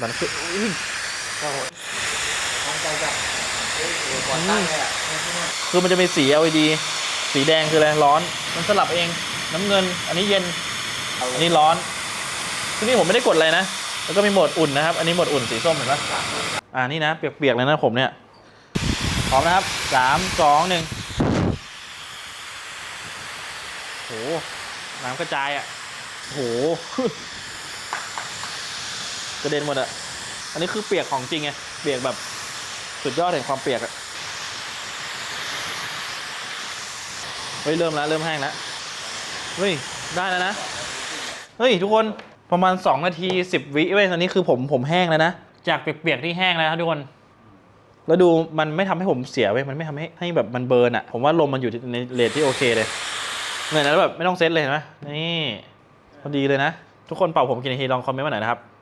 มันคืออุ๊ยโอ้โหตั้งใจจับเฮ้ยเดี๋ยวก่อนตั้งเลยอะคือมันจะมีสี LED สีแดงคืออะไรร้อน มันสลับเอง น้ำเงิน อันนี้เย็น อันนี้ร้อน ที่นี่ผมไม่ได้กดอะไรนะ แล้วก็มีโหมดอุ่นนะครับ อันนี้โหมดอุ่นสีส้มเห็นปะอ่านี่นะ เปียกๆเลยนะผมเนี่ย พร้อมนะครับสามสองหนึ่งโหน้ำกระจายอะโห กระเด็นหมดอะอันนี้คือเปียกของจริงไง เปียกแบบสุดยอดแห่งความเปียกอะเฮ้ยเริ่มแล้วเริ่มแห้งแล้วเฮ้ยได้แล้วนะ เฮ้ยทุกคนประมาณ 2 นาที 10 วิเว้ยตอนนี้คือผมผมแห้งแล้วนะ จากเปียกๆที่แห้งแล้วครับทุกคน แล้วดูมันไม่ทำให้ผมเสียเว้ยมันไม่ทำให้ให้แบบมันเบิร์นอะผมว่าลมมันอยู่ในเรทที่โอเคเลยเหมือนแล้วแบบไม่ต้องเซตเลยเห็นไหมนี่พอดีเลยนะ ทุกคนเป่าผมกี่นาทีลองคอมเมนต์มาหน่อยนะครับ